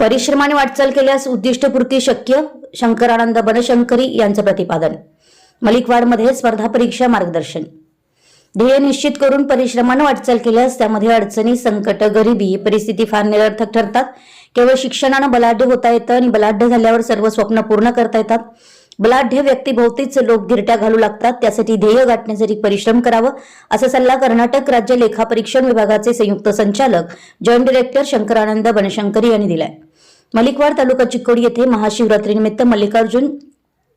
परिश्रमाने वाटचाल केल्यास उद्दिष्टपूर्ती शक्य? शंकरानंद बनशंकरी यांचं प्रतिपादन. मलिकवाडमध्ये स्पर्धा परीक्षा मार्गदर्शन. ध्येय निश्चित करून परिश्रमानं वाटचाल केल्यास त्यामध्ये अडचणी संकट गरिबी परिस्थिती फार निरर्थक ठरतात. केवळ शिक्षणानं बलाढ्य होता येतं आणि बलाढ्य झाल्यावर सर्व स्वप्न पूर्ण करता येतात. बलाढ्य व्यक्तीभोवतीच लोक गिरट्या घालू लागतात. त्यासाठी ध्येय गाठण्यासाठी परिश्रम करावं असा सल्ला कर्नाटक राज्य लेखापरीक्षण विभागाचे संयुक्त संचालक जॉईंट डिरेक्टर शंकरानंद बनशंकरी यांनी दिलाय. मलिकवाड तालुका चिकोडी येथे महाशिवरात्रीनिमित्त मल्लिकार्जुन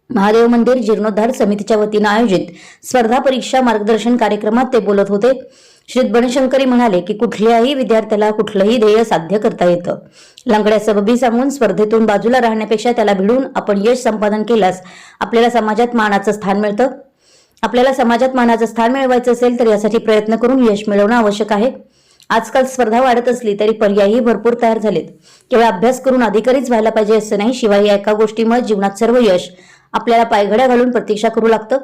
महादेव मंदिर जीर्णोद्धार समितीच्या वतीनं आयोजित स्पर्धा परीक्षा मार्गदर्शन कार्यक्रमात ते बोलत होते. श्री बनशंकरी म्हणाले की कुठल्याही विद्यार्थ्याला कुठलंही ध्येय साध्य करता येतं. लंगड्या सबबी सांगून स्पर्धेतून बाजूला राहण्यापेक्षा त्याला भिडून आपण यश संपादन केल्यास आपल्याला समाजात मानाचं स्थान मिळतं. आपल्याला समाजात मानाचं स्थान मिळवायचं असेल तर यासाठी प्रयत्न करून यश मिळवणं आवश्यक आहे. आजकाल स्पर्धा वाढत असली तरी पर्यायही भरपूर तयार झालेत. केवळ अभ्यास करून अधिकारीच व्हायला पाहिजे असं नाही शिवाय या एका गोष्टीमुळे जीवनात सर्व यश आपल्याला पायघड्या घालून प्रतीक्षा करू लागतं.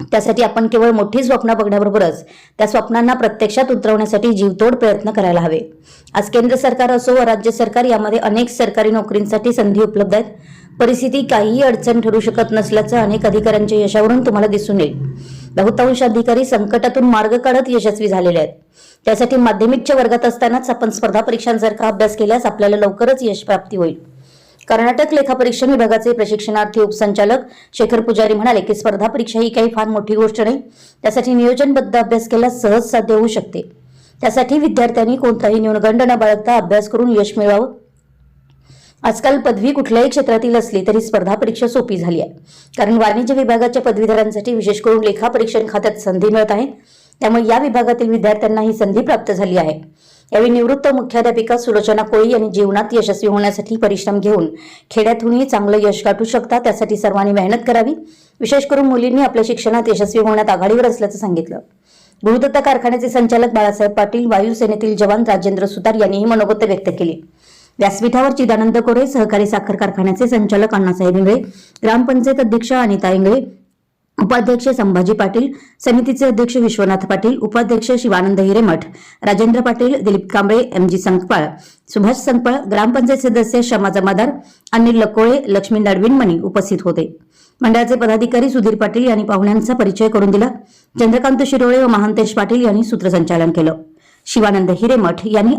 त्यासाठी आपण केवळ मोठी स्वप्न बघण्याबरोबरच त्या स्वप्नांना प्रत्यक्षात उतरवण्यासाठी जीवतोड प्रयत्न करायला हवे. आज केंद्र सरकार असो व राज्य सरकार यामध्ये अनेक सरकारी नोकरींसाठी संधी उपलब्ध आहेत. परिस्थिती काहीही अडचण ठरू शकत नसल्याचं अनेक अधिकाऱ्यांच्या यशावरून तुम्हाला दिसून येईल. बहुतांश अधिकारी संकटातून मार्ग काढत यशस्वी झालेले आहेत. त्यासाठी माध्यमिकच्या वर्गात असतानाच आपण स्पर्धा परीक्षांसारखा अभ्यास केल्यास आपल्याला लवकरच यश प्राप्ती होईल. कर्नाटक लेखापरीक्षण विभागाचे प्रशिक्षणार्थी उपसंचालक शेखर पुजारी म्हणाले की स्पर्धा परीक्षा ही काही फार मोठी गोष्ट नाही. त्यासाठी नियोजनबद्ध अभ्यास केल्यास सहज साध्य होऊ शकते. त्यासाठी विद्यार्थ्यांनी कोणताही न्यूनगंड न बाळगता अभ्यास करून यश मिळवावं. आजकाल पदवी कुठल्याही क्षेत्रातील असली तरी स्पर्धा परीक्षा सोपी झाली आहे. कारण वाणिज्य विभागाच्या पदवीधरांसाठी विशेष करून लेखापरीक्षण खात्यात संधी मिळत आहे. त्यामुळे या विभागातील विद्यार्थ्यांना ही संधी प्राप्त झाली आहे. यावेळी निवृत्त मुख्याध्यापिका सुलोचना कोळी यांनी जीवनात यशस्वी होण्यासाठी परिश्रम घेऊन खेड्यातूनही चांगलं यश गाठू शकता त्यासाठी सर्वांनी मेहनत करावी. विशेष करून मुलींनी आपल्या शिक्षणात यशस्वी होण्यात आघाडीवर असल्याचं सांगितलं. भूदत्त कारखान्याचे संचालक बाळासाहेब पाटील वायुसेनेतील जवान राजेंद्र सुतार यांनीही मनोगत व्यक्त केले. व्यासपीठावर चिदानंद कोरे सहकारी साखर कारखान्याचे संचालक अण्णासाहेब इंगळे ग्रामपंचायत अध्यक्ष अनिता इंगळे उपाध्यक्ष संभाजी पाटील समितीचे अध्यक्ष विश्वनाथ पाटील उपाध्यक्ष शिवानंद हिरेमठ राजेंद्र पाटील दिलीप कांबळे एम जी संकपाळ सुभाष संकपाळ ग्रामपंचायत सदस्य शमा जमादार अनिल लकोळे लक्ष्मी नडविनमणी उपस्थित होते. मंडळाचे पदाधिकारी सुधीर पाटील यांनी पाहुण्यांचा परिचय करून दिला. चंद्रकांत शिरोळे व महांतेश पाटील यांनी सूत्रसंचालन केलं. शिवानंद हिरेमठ यांनी